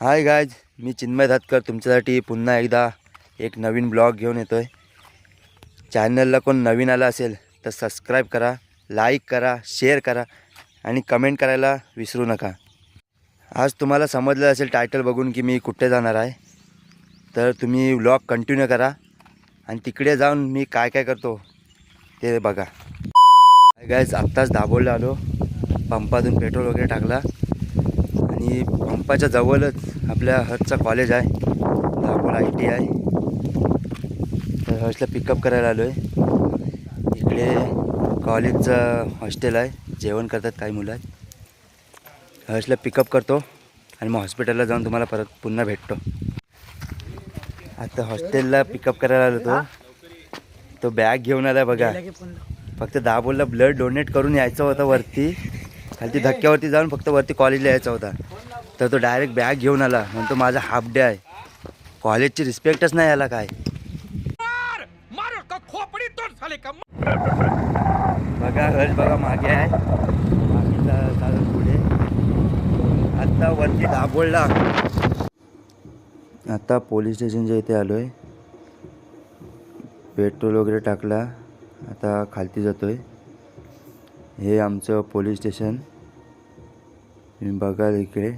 Hi guys मी चिन्मय धातकर तुमच्यासाठी पुन्हा एकदा एक नवीन ब्लॉग घेऊन येतो आहे चॅनलला कोण नवीन आला असेल तर सबस्क्राईब करा लाईक करा शेअर करा आणि कमेंट करायला विसरू नका. आज तुम्हाला समजलं असेल टायटल बघून की मी कुठे जाणार आहे. तर तुम्ही ब्लॉग कंटिन्यू करा आणि तिकडे जाऊन मी काय काय करतो ते बघा. गायज आत्ताच दाबोळला आलो. पंपातून पेट्रोल वगैरे टाकला. आणि पंपाच्या जवळच आपल्या हर्षचा कॉलेज आहे. दापोल आय टी आहे. तर हर्षला पिकअप करायला आलो आहे इकडे कॉलेजचं हॉस्टेल आहे. जेवण करतात काही मुलं. आहेत हर्षला पिकअप करतो आणि मग हॉस्पिटलला जाऊन तुम्हाला परत पुन्हा भेटतो. आता हॉस्टेलला पिकअप करायला आलो तो. तो बॅग घेऊन आला बघा. फक्त दहा बोलला ब्लड डोनेट करून यायचं होतं वरती. खालती धक्क्यावरती जाऊन फक्त वरती कॉलेजला यायचा होता. तर तो डायरेक्ट बॅग घेऊन आला. म्हणतो माझा हाफ डे आहे. कॉलेजची रिस्पेक्टच नाही आला काय. मारो! का खोपड़ी तोड़ साले का? बघा हर्ष बघा मागे आहे. चालत पुढे. आत्ता वरती दाबोळला. आता पोलीस स्टेशनच्या इथे आलो आहे पेट्रोल वगैरे टाकला. आता खालती जातो आहे हे आमचं पोलीस स्टेशन तुम्ही बघाल इकडे.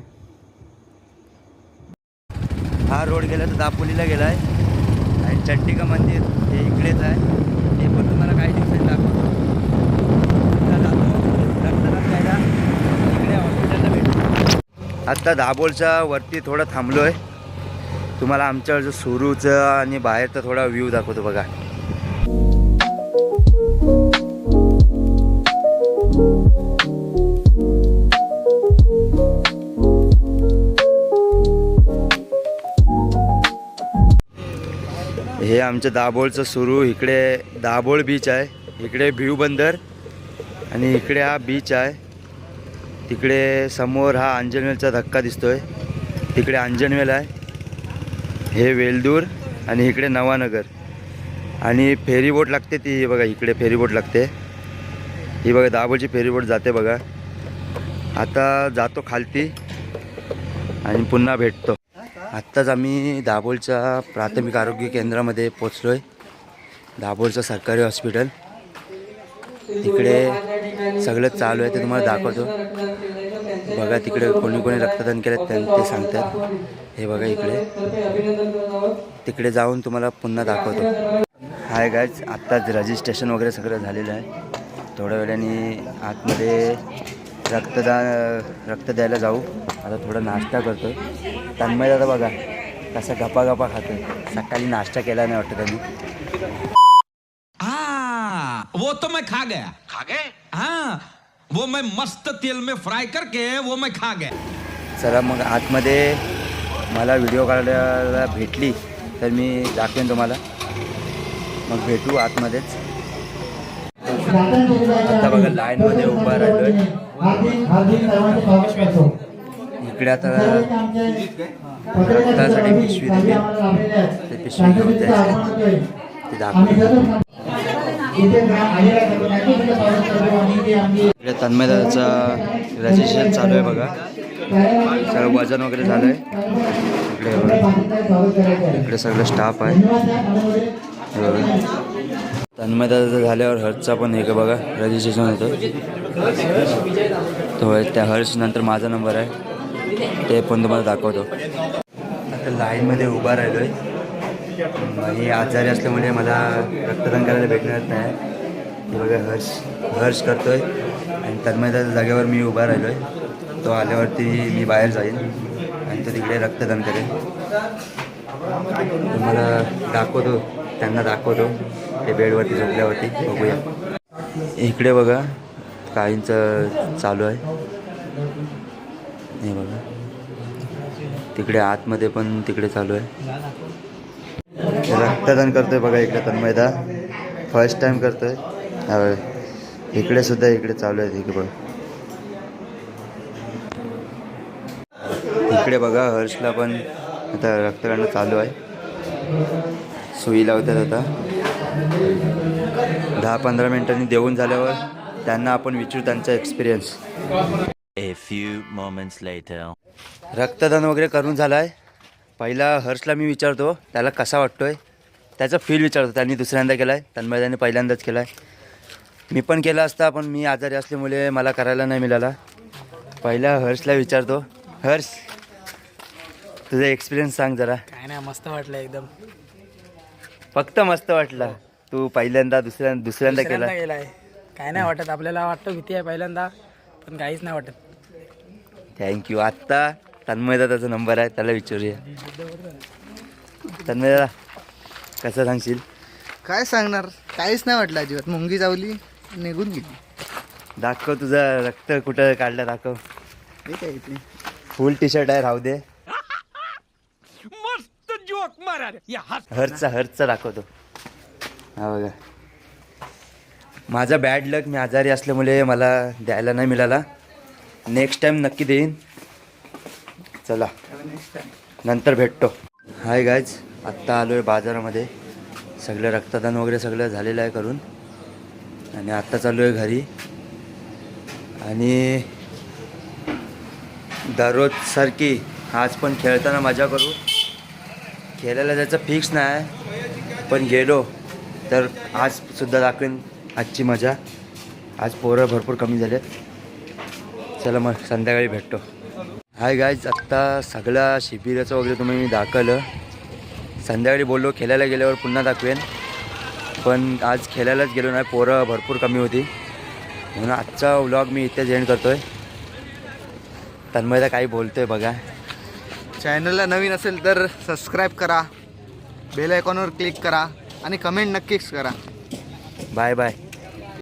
हा रोड गेला तर दापोलीला गेला आहे आणि चट्टिका मंदिर हे इकडेच आहे. ते पण तुम्हाला काही दिवसांनी दाखवतो. रक्तदान इकडे हॉस्पिटलला भेटतो आत्ता दाबोलच्या वरती थोडं थांबलो आहे तुम्हाला आमच्या सुरूचं आणि बाहेरचा थोडा व्ह्यू दाखवतो बघा. आमचं दाभोळचं सुरू. इकडे दाभोळ बीच आहे. इकडे भिव बंदर आणि इकडे हा बीच आहे. तिकडे समोर हा अंजनवेलचा धक्का दिसतोय. तिकडे अंजनवेल आहे. हे वेलदूर आणि इकडे नवानगर. आणि फेरीबोट लागते ती. ही बघा इकडे फेरीबोट लागते. ही बघा दाभोळची फेरीबोट जाते बघा. आता जातो खालती आणि पुन्हा भेटतो. आत्ताच आम्ही दाभोलच्या प्राथमिक आरोग्य केंद्रामध्ये पोचलो आहे दाभोलचं सरकारी हॉस्पिटल. तिकडे सगळं चालू आहे ते तुम्हाला दाखवतो. बघा तिकडे कोणी कोणी रक्तदान केलं त्यां ते सांगतात. हे बघा इकडे. तिकडे जाऊन तुम्हाला पुन्हा दाखवतो. हाय गायच आत्ताच रजिस्ट्रेशन वगैरे सगळं झालेलं आहे. थोड्या वेळाने आतमध्ये रक्तदान रक्त द्यायला जाऊ. आता थोडा नाश्ता करतो तन्मय दादा बघा कसा गपा गपा खातो सकाळी नाश्ता केला नाही वाटतं त्यांनी. हाँ वो तो मैं खा गया. खा गए? हाँ वो मैं मस्त तेल में फ्राई करके वो मैं खा गया. चला मग आतमध्ये मला व्हिडिओ काढायला भेटली तर मी दाखवेन तुम्हाला. मग भेटू आतमध्येच. आता बघा लाईनमध्ये उभा राहिलो इकडे आता रक्तासाठी पिशवी दिली. ते पिशवी घेऊन जायचं. ते दाखवतो इकडे तन्मयदाचा रजिस्ट्रेशन चालू आहे बघा. सगळं वजन वगैरे झालं आहे. इकडे. इकडे सगळं स्टाफ आहे. हे. तन्मयदाचं झाल्यावर हर्षचा पण हे का बघा रजिस्ट्रेशन होतं. तो त्या हर्ष नंतर माझा नंबर आहे. ते पण तुम्हाला दाखवतो. आता लाईनमध्ये उभा राहिलो आहे आणि आजारी असल्यामुळे मला रक्तदान करायला भेटणार नाही. हे बघा हर्ष हर्ष करतोय. आणि तन्मयदाच्या जागेवर मी उभा राहिलो आहे तो आल्यावरती मी बाहेर जाईन. आणि तो तिकडे रक्तदान करेन तुम्हाला दाखवतो त्यांना दाखवतो. ते बेडवरती झोपल्यावरती बघूया. इकडे बघा काहींचं चालू आहे. हे बघा. तिकडे आतमध्ये पण तिकडे चालू आहे. रक्तदान करतोय बघा इकडे तन्मयदा. फर्स्ट टाइम करतोय. इकडे सुद्धा इकडे चालू आहे इकडे बघा. इकडे बघा हर्षला पण आता रक्तदान चालू आहे. सुई लावतात आता. दहा पंधरा मिनिटांनी देऊन झाल्यावर त्यांना आपण विचारू त्यांचा एक्सपिरियन्स few moments later. रक्तदान वगैरे करून झालं आहे पहिला हर्षला मी विचारतो त्याला कसा वाटतो आहे त्याचा फील विचारतो त्यांनी दुसऱ्यांदा केला आहे तन्मयदाने पहिल्यांदाच केला आहे मी पण केला असता पण मी आजारी असल्यामुळे मला करायला नाही मिळाला. पहिला हर्षला विचारतो हर्ष तुझा एक्सपिरियन्स सांग जरा. काय नाही मस्त वाटलं एकदम. फक्त मस्त वाटला. तू पहिल्यांदा दुसऱ्या दुसऱ्यांदा केला. काय नाही वाटत. आपल्याला वाटतं भीती आहे पहिल्यांदा पण काहीच नाही वाटत. थँक्यू आत्ता तन्मयदाचा नंबर आहे. त्याला विचारूया. तन्मयदा कसं सांगशील? काय सांगणार? काहीच नाही वाटलं अजिबात. मुंगी चावली निघून गेली. दाखव तुझं रक्त कुठं काढलं दाखव. हे काय ते फुल टी शर्ट आहे राहू दे. मस्त जोक दाखवतो. हा बघा. माझा बॅड लक मी आजारी असल्यामुळे मला द्यायला नाही मिळाला. नेक्स्ट टाइम नक्की देईन. चला. नंतर भेटतो. हाय गायज आत्ता आलो आहे बाजारामध्ये. सगळं रक्तदान वगैरे सगळं झालेलं आहे करून. आणि आत्ता चालू आहे घरी. आणि दररोजसारखी आज पण खेळताना मजा करू. खेळायला जायचं फिक्स नाही पण गेलो. तर आज सुद्धा दाखवेन आजची मजा. आज पोरं भरपूर कमी झाले चला मग संध्याकाळी भेटतो. हाय गायज आत्ता सगळ्या शिबिराचं वगैरे तुम्ही मी दाखवलं. संध्याकाळी बोललो खेळायला गेल्यावर पुन्हा दाखवेन. पण आज खेळायलाच गेलो नाही पोरं भरपूर कमी होती. म्हणून आजचा व्लॉग मी इथेच एंड करतो आहे तन्मयदा काही बोलतोय बघा. चॅनलला नवीन असेल तर सबस्क्राईब करा बेल आयकॉनवर क्लिक करा आणि कमेंट नक्कीच करा. Bye bye